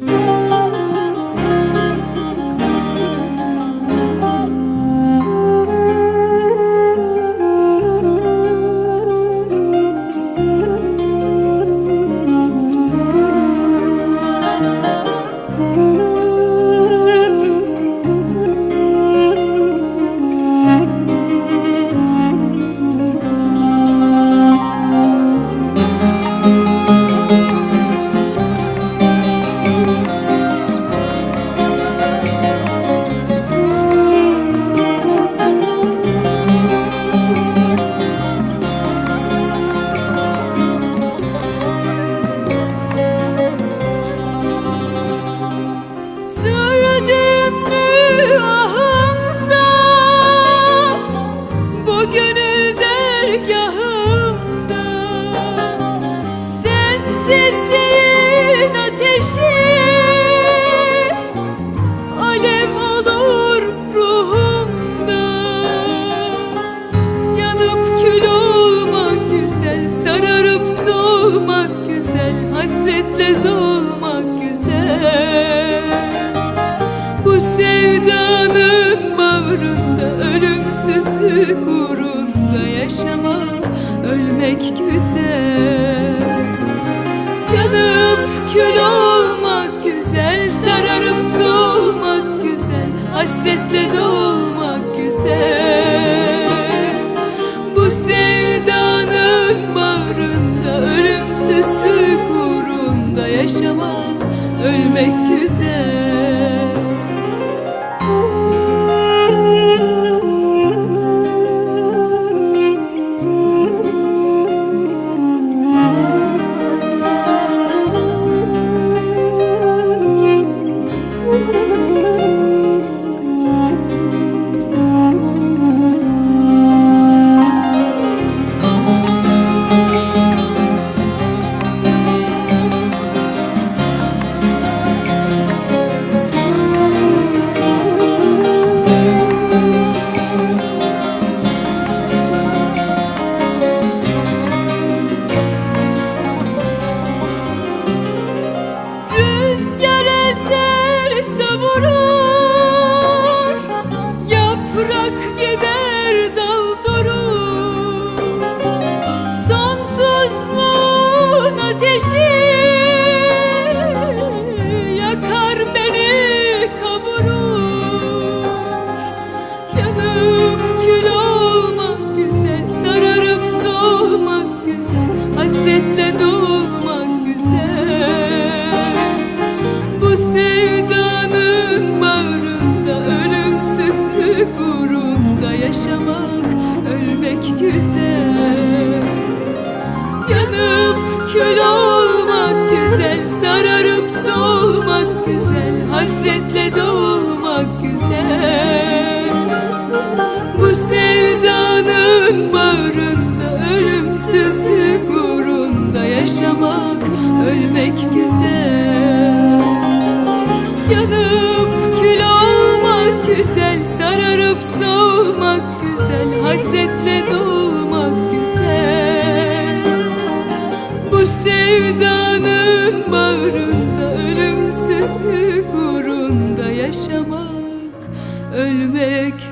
Yeah. Ölümsüzlük uğrunda yaşamak Ölmek güzel. Yanıp kül olmak güzel Sararıp solmak güzel Hasretle dolmak güzel. Bu sevdanın bağrında Ölümsüzlük uğrunda yaşamak Ölmek güzel uğrunda yaşamak Ölmek güzel Yanıp kül olmak güzel Sararıp solmak güzel Hasretle dolmak güzel. Bu sevdanın bağrında Ölümsüzlük uğrunda yaşamak Ölmek güzel. Yanıp kül olmak güzel Sararıp solmak güzel Hasretle dolmak güzel. Bu sevdanın bağrında Ölümsüzlük uğrunda yaşamak Ölmek